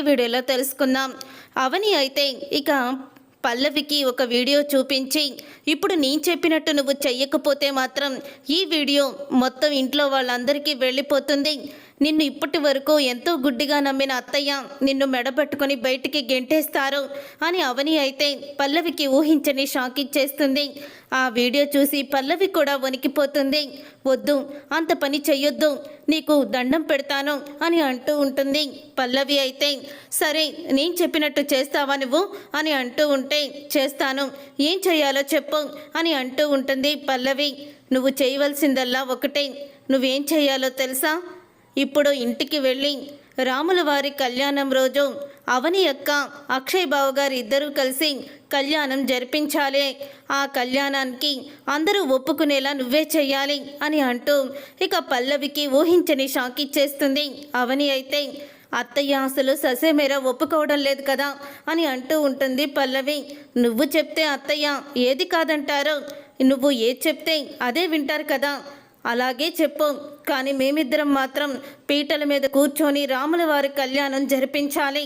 ఈ వీడియోలో తెలుసుకుందాం. అవని అయితే ఇక పల్లవికి ఒక వీడియో చూపించి ఇప్పుడు నేను చెప్పినట్టు నువ్వు చెయ్యకపోతే మాత్రం ఈ వీడియో మొత్తం ఇంట్లో వాళ్ళందరికీ వెళ్ళిపోతుంది. నిన్ను ఇప్పటి వరకు ఎంతో గుడ్డిగా నమ్మిన అత్తయ్య నిన్ను మెడబెట్టుకుని బయటికి గెంటేస్తారు అని అవని అయితే పల్లవికి ఊహించని షాక్ ఇచ్చేస్తుంది. ఆ వీడియో చూసి పల్లవి కూడా వణికిపోతుంది. వద్దు అంత పని చెయ్యొద్దు నీకు దండం పెడతాను అని అంటూ ఉంటుంది. పల్లవి అయితే సరే నేను చెప్పినట్టు చేస్తావా నువ్వు? అని అంటూ ఉంటే చేస్తాను. ఏం చేయాలో చెప్పు అని అంటూ ఉంటుంది పల్లవి. నువ్వు చేయవలసిందల్లా ఒకటే. నువ్వేం చేయాలో తెలుసా? ఇప్పుడు ఇంటికి వెళ్ళి రాముల వారి కళ్యాణం రోజు అవని యొక్క అక్షయ్ బావ గారు ఇద్దరూ కలిసి కళ్యాణం జరిపించాలి. ఆ కళ్యాణానికి అందరూ ఒప్పుకునేలా నువ్వే చేయాలి అని అంటూ ఇక పల్లవికి ఊహించని షాక్ ఇచ్చేస్తుంది. అవని అయితే అత్తయ్య అసలు ససేమేర ఒప్పుకోవడం లేదు కదా అని అంటూ ఉంటుంది పల్లవి. నువ్వు చెప్తే అత్తయ్య ఏది కాదంటారో? నువ్వు ఏది చెప్తే అదే వింటారు కదా అలాగే చెప్పు. కానీ మేమిద్దరం మాత్రం పీటల మీద కూర్చొని రాముల వారి కళ్యాణం జరిపించాలి.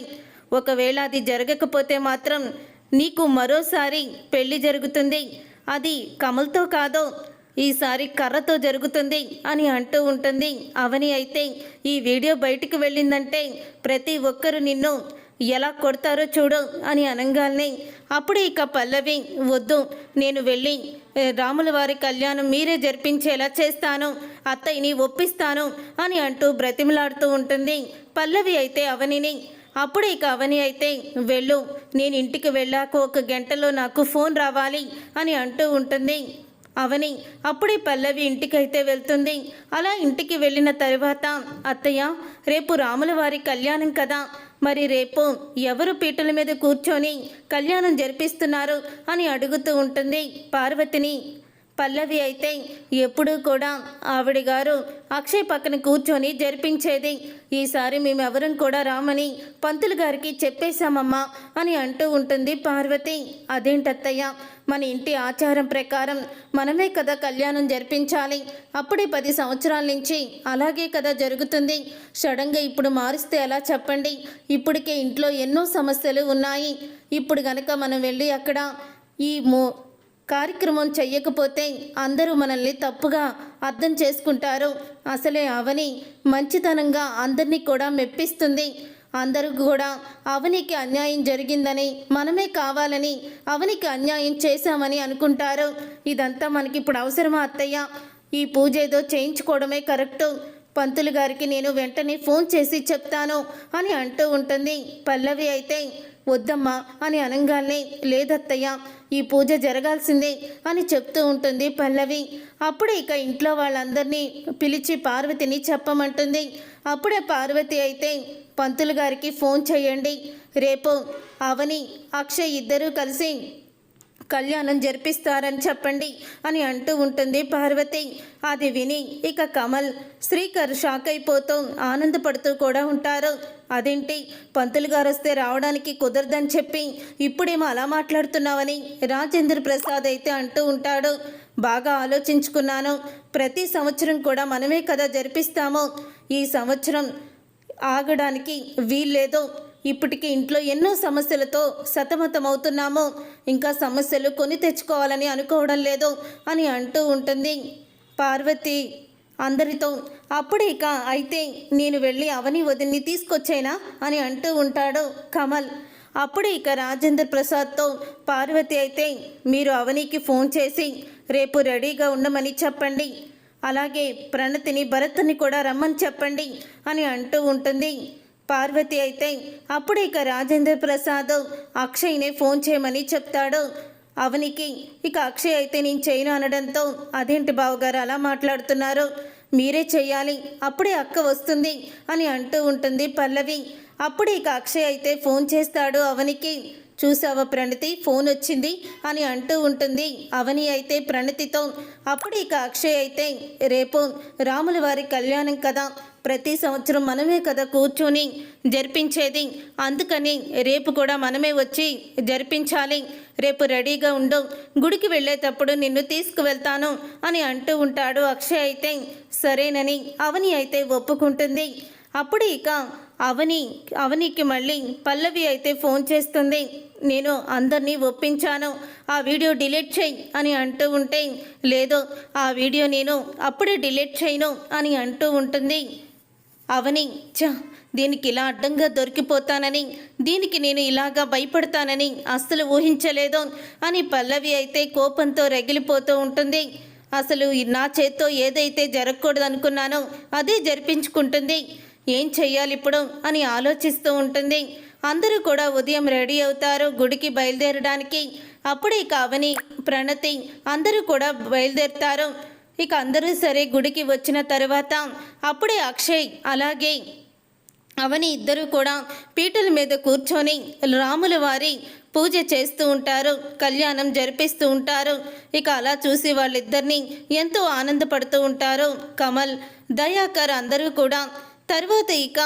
ఒకవేళ అది జరగకపోతే మాత్రం నీకు మరోసారి పెళ్ళి జరుగుతుంది. అది కమల్తో కాదో ఈసారి కర్రతో జరుగుతుంది అని అంటూ ఉంటుంది. అవని అయితే ఈ వీడియో బయటికి వెళ్ళిందంటే ప్రతి ఒక్కరు నిన్ను ఎలా కొడతారో చూడు అని అనగానే అప్పుడు ఇక పల్లవి వద్దు నేను వెళ్ళి రాముల వారి కళ్యాణం మీరే జరిపించేలా చేస్తాను అత్తయ్యని ఒప్పిస్తాను అని అంటూ బ్రతిమలాడుతూ ఉంటుంది. పల్లవి అయితే అవనిని అప్పుడు ఇక అవని అయితే వెళ్ళు నేను ఇంటికి వెళ్ళాక ఒక గంటలో నాకు ఫోన్ రావాలి అని అంటూ ఉంటుంది. అవని అప్పుడే పల్లవి ఇంటికైతే వెళ్తుంది. అలా ఇంటికి వెళ్ళిన తర్వాత అత్తయ్య రేపు రాముల వారి కళ్యాణం కదా మరి రేపు ఎవరు పీటల మీద కూర్చొని కళ్యాణం జరిపిస్తున్నారు అని అడుగుతూ ఉంటుంది పార్వతిని. పల్లవి అయితే ఎప్పుడూ కూడా ఆవిడ గారు అక్షయ్ పక్కన కూర్చొని జరిపించేది. ఈసారి మేమెవరం కూడా రామని పంతులు గారికి చెప్పేశామమ్మా అని అంటూ ఉంటుంది పార్వతి. అదేంటత్తయ్య మన ఇంటి ఆచారం ప్రకారం మనమే కదా కళ్యాణం జరిపించాలి. అప్పుడే పది సంవత్సరాల నుంచి అలాగే కదా జరుగుతుంది. సడన్గా ఇప్పుడు మారిస్తే ఎలా చెప్పండి? ఇప్పటికే ఇంట్లో ఎన్నో సమస్యలు ఉన్నాయి. ఇప్పుడు గనక మనం వెళ్ళి అక్కడ ఈ మో కార్యక్రమం చెయ్యకపోతే అందరూ మనల్ని తప్పుగా అర్థం చేసుకుంటారు. అసలే అవని మంచితనంగా అందరినీ కూడా మెప్పిస్తుంది. అందరూ కూడా అవనికి అన్యాయం జరిగిందని మనమే కావాలని అవనికి అన్యాయం చేశామని అనుకుంటారు. ఇదంతా మనకి ఇప్పుడు అవసరమా అత్తయ్య? ఈ పూజ ఏదో చేయించుకోవడమే కరెక్టు. పంతులు గారికి నేను వెంటనే ఫోన్ చేసి చెప్తాను అని అంటూ ఉంటుంది. పల్లవి అయితే వద్దమ్మా అని అనగానే లేదత్తయ్య ఈ పూజ జరగాల్సిందే అని చెప్తూ ఉంటుంది పల్లవి. అప్పుడే ఇక ఇంట్లో వాళ్ళందరినీ పిలిచి పార్వతిని చెప్పమంటుంది. అప్పుడే పార్వతి అయితే పంతులు గారికి ఫోన్ చేయండి. రేపు అవని అక్షయ్ ఇద్దరూ కలిసి కళ్యాణం జరిపిస్తారని చెప్పండి అని అంటూ ఉంటుంది పార్వతి. అది విని ఇక కమల్ శ్రీకర్ షాక్ అయిపోతూ ఆనందపడుతూ కూడా ఉంటారు. అదేంటి? పంతులు గారు వస్తే రావడానికి కుదరదని చెప్పి ఇప్పుడేమో అలా మాట్లాడుతున్నావని రాజేంద్ర ప్రసాద్ అయితే అంటూ ఉంటాడు. బాగా ఆలోచించుకున్నాను. ప్రతి సంవత్సరం కూడా మనమే కదా జరిపిస్తాము. ఈ సంవత్సరం ఆగడానికి వీల్లేదు. ఇప్పటికీ ఇంట్లో ఎన్నో సమస్యలతో సతమతమవుతున్నాము. ఇంకా సమస్యలు కొని తెచ్చుకోవాలని అనుకోవడం లేదు అని అంటూ ఉంటుంది పార్వతి. అందరితో అప్పుడే ఇక అయితే నేను వెళ్ళి అవని వదిన్ని తీసుకొచ్చేనా? అని అంటూ ఉంటాడు కమల్. అప్పుడే ఇక రాజేంద్ర ప్రసాద్తో పార్వతి అయితే మీరు అవనికి ఫోన్ చేసి రేపు రెడీగా ఉండమని చెప్పండి. అలాగే ప్రణతిని భరత్ని కూడా రమ్మని చెప్పండి అని అంటూ ఉంటుంది. పార్వతి అయితే అప్పుడు ఇక రాజేంద్ర ప్రసాద్ అక్షయ్నే ఫోన్ చేయమని చెప్తాడు. అవనికి ఇక అక్షయ్ అయితే నేను చేయను అనడంతో అదేంటి బావగారు అలా మాట్లాడుతున్నారు? మీరే చెయ్యాలి అప్పుడే అక్క వస్తుంది అని అంటూ ఉంటుంది పల్లవి. అప్పుడు ఇక అక్షయ్ అయితే ఫోన్ చేస్తాడు అవనికి. చూసావా ప్రణతి ఫోన్ వచ్చింది అని అంటూ ఉంటుంది అవని అయితే ప్రణతితో. అప్పుడు ఇక అక్షయ్ అయితే రేపు రాముల వారి కళ్యాణం కదా ప్రతి సంవత్సరం మనమే కదా కూర్చొని జరిపించేది. అందుకని రేపు కూడా మనమే వచ్చి జరిపించాలి. రేపు రెడీగా ఉండు. గుడికి వెళ్ళేటప్పుడు నిన్ను తీసుకువెళ్తాను అని అంటూ ఉంటాడు అక్షయ్ అయితే. సరేనని అవని అయితే ఒప్పుకుంటుంది. అప్పుడు ఇక అవని అవనికి మళ్ళీ పల్లవి అయితే ఫోన్ చేస్తుంది. నేను అందరినీ ఒప్పించాను. ఆ వీడియో డిలీట్ చేయి అని అంటూ ఉంటే లేదు ఆ వీడియో నేను అప్పుడే డిలీట్ చేయను అని అంటూ ఉంటుంది. అవని చ దీనికి ఇలా అడ్డంగా దొరికిపోతానని దీనికి నేను ఇలాగా భయపడతానని అస్సలు ఊహించలేదు అని పల్లవి అయితే కోపంతో రగిలిపోతూ ఉంటుంది. అసలు నా చేత్తో ఏదైతే జరగకూడదు అనుకున్నానో అదే జరిపించుకుంటుంది. ఏం చెయ్యాలి ఇప్పుడు అని ఆలోచిస్తూ ఉంటుంది. అందరూ కూడా ఉదయం రెడీ అవుతారు గుడికి బయలుదేరడానికి. అప్పుడే కావని ప్రణతి అందరూ కూడా బయలుదేరుతారు. ఇక అందరూ సరే గుడికి వచ్చిన తర్వాత అప్పుడే అక్షయ్ అలాగే అవని ఇద్దరు కూడా పీటల మీద కూర్చొని రాముల వారి పూజ చేస్తూ ఉంటారు కళ్యాణం జరిపిస్తూ ఉంటారు. ఇక అలా చూసి వాళ్ళిద్దరిని ఎంతో ఆనందపడుతూ ఉంటారు. కమల్ దయాకర్ అందరూ కూడా తర్వాత ఇక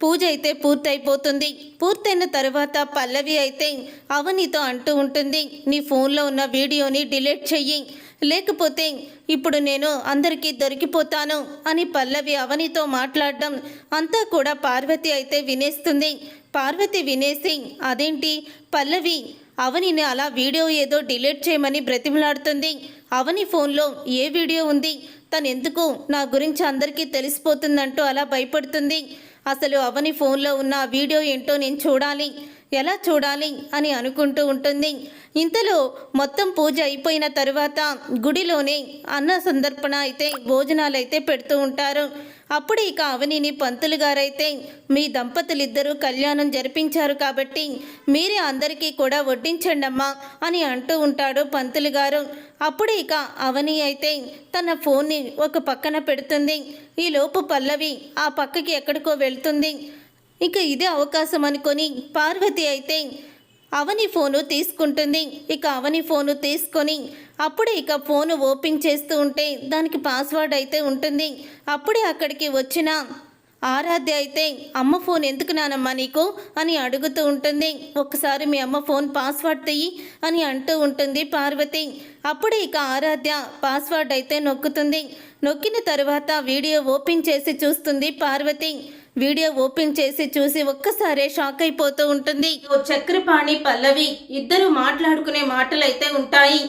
పూజ అయితే పూర్తయిపోతుంది. పూర్తయిన తర్వాత పల్లవి అయితే అవనితో అంటూ ఉంటుంది నీ ఫోన్లో ఉన్న వీడియోని డిలీట్ చెయ్యి. లేకపోతే ఇప్పుడు నేను అందరికీ దొరికిపోతాను అని పల్లవి అవనితో మాట్లాడడం అంతా కూడా పార్వతి అయితే వినేస్తుంది. పార్వతి వినేసి అదేంటి? పల్లవి అవనిని అలా వీడియో ఏదో డిలీట్ చేయమని బ్రతిమలాడుతుంది. అవని ఫోన్లో ఏ వీడియో ఉంది? తను ఎందుకు నా గురించి అందరికీ తెలిసిపోతుందంటూ అలా భయపడుతుంది. అసలు అవని ఫోన్లో ఉన్న వీడియో ఏంటో నేను చూడాలి. ఎలా చూడాలి అని అనుకుంటూ ఉంటుంది. ఇంతలో మొత్తం పూజ అయిపోయిన తరువాత గుడిలోనే అన్న సందర్పణ అయితే భోజనాలు అయితే పెడుతూ ఉంటారు. అప్పుడు ఇక అవనిని పంతులు గారైతే మీ దంపతులిద్దరూ కళ్యాణం జరిపించారు కాబట్టి మీరే అందరికీ కూడా వడ్డించండమ్మా అని అంటూ ఉంటాడు పంతులు గారు. అప్పుడు ఇక అవని అయితే తన ఫోన్ని ఒక పక్కన పెడుతుంది. ఈ లోపు పల్లవి ఆ పక్కకి ఎక్కడికో వెళ్తుంది. ఇక ఇదే అవకాశం అనుకొని పార్వతి అయితే అవని ఫోను తీసుకుంటుంది. ఇక అవని ఫోను తీసుకొని అప్పుడే ఇక ఫోను ఓపెన్ చేస్తూ ఉంటే దానికి పాస్వర్డ్ అయితే ఉంటుంది. అప్పుడే అక్కడికి వచ్చిన ఆరాధ్య అయితే అమ్మ ఫోన్ ఎందుకు నానమ్మా నీకు? అని అడుగుతూ ఉంటుంది. ఒకసారి మీ అమ్మ ఫోన్ పాస్వర్డ్ తెయ్యి అని అంటూ ఉంటుంది పార్వతి. అప్పుడే ఇక ఆరాధ్య పాస్వర్డ్ అయితే నొక్కుతుంది. నొక్కిన తర్వాత వీడియో ఓపెన్ చేసి చూస్తుంది పార్వతి. వీడియో ఓపెన్ చేసి చూసి ఒక్కసారే షాక్ అయిపోతూ ఉంటుంది. ఓ చక్రపాణి పల్లవి ఇద్దరు మాట్లాడుకునే మాటలు అయితే ఉంటాయి.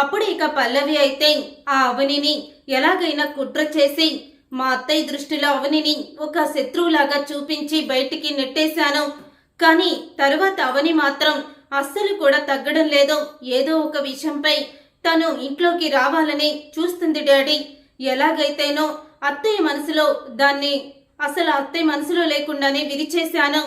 అప్పుడు ఇక పల్లవి అయితే ఆ అవనిని ఎలాగైనా కుట్ర చేసి మా అత్తయ్య దృష్టిలో అవనిని ఒక శత్రువులాగా చూపించి బయటికి నెట్టేశాను. కానీ తర్వాత అవని మాత్రం అస్సలు కూడా తగ్గడం లేదు. ఏదో ఒక విషయంపై తను ఇంట్లోకి రావాలని చూస్తుంది డాడీ. ఎలాగైతేనో అత్తయ్య మనసులో దాన్ని అసలు అత్తయ్య మనసులో లేకుండానే విరిచేశాను.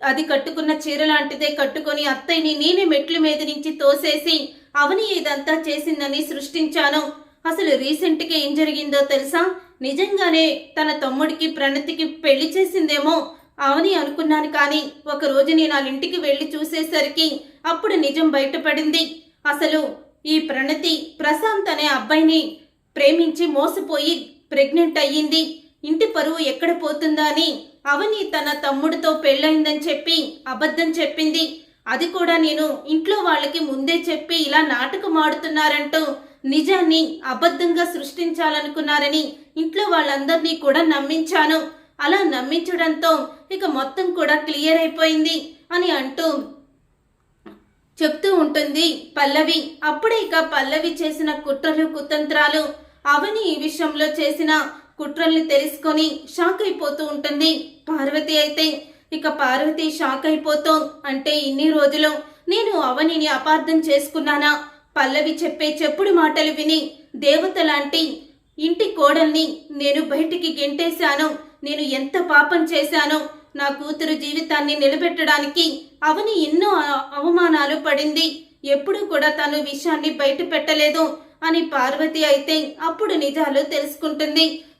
అది కట్టుకున్న చీర లాంటిదే కట్టుకొని అత్తయ్యని నేనే మెట్ల మీద నుంచి తోసేసి అవని ఇదంతా చేసిందని సృష్టించాను. అసలు రీసెంట్గా ఏం జరిగిందో తెలుసా? నిజంగానే తన తమ్ముడికి ప్రణతికి పెళ్ళి చేసిందేమో అవని అనుకున్నాను కానీ ఒక రోజు నేను వాళ్ళ ఇంటికి వెళ్ళి చూసేసరికి అప్పుడు నిజం బయటపడింది. అసలు ఈ ప్రణతి ప్రశాంత్ అనే అబ్బాయిని ప్రేమించి మోసపోయి ప్రెగ్నెంట్ అయ్యింది. ఇంటి పరువు ఎక్కడ పోతుందా అని అవని తన తమ్ముడితో పెళ్ళైందని చెప్పి అబద్ధం చెప్పింది. అది కూడా నేను ఇంట్లో వాళ్ళకి ముందే చెప్పి ఇలా నాటకం ఆడుతున్నారంటూ నిజాన్ని అబద్ధంగా సృష్టించాలనుకున్నారని ఇంట్లో వాళ్ళందరినీ కూడా నమ్మించాను. అలా నమ్మించడంతో ఇక మొత్తం కూడా క్లియర్ అయిపోయింది అని అంటూ చెప్తూ ఉంటుంది పల్లవి. అప్పుడే ఇక పల్లవి చేసిన కుట్రలు కుతంత్రాలు అవని ఈ విషయంలో చేసిన కుట్రల్ని తెలుసుకొని షాక్ అయిపోతూ ఉంటుంది. పార్వతి అయితే ఇక పార్వతి షాక్ అయిపోతూ అంటే ఇన్ని రోజులు నేను అవనిని అపార్థం చేసుకున్నానా? పల్లవి చెప్పే చెప్పుడు మాటలు విని దేవత లాంటి ఇంటి కోడల్ని నేను బయటికి గెంటేశాను. నేను ఎంత పాపం చేశానో? నా కూతురు జీవితాన్ని నిలబెట్టడానికి అవని ఎన్నో అవమానాలు పడింది. ఎప్పుడూ కూడా తను విషయాన్ని బయట పెట్టలేదు అని పార్వతి అయితే అప్పుడు నిజాలు తెలుసుకుంటుంది.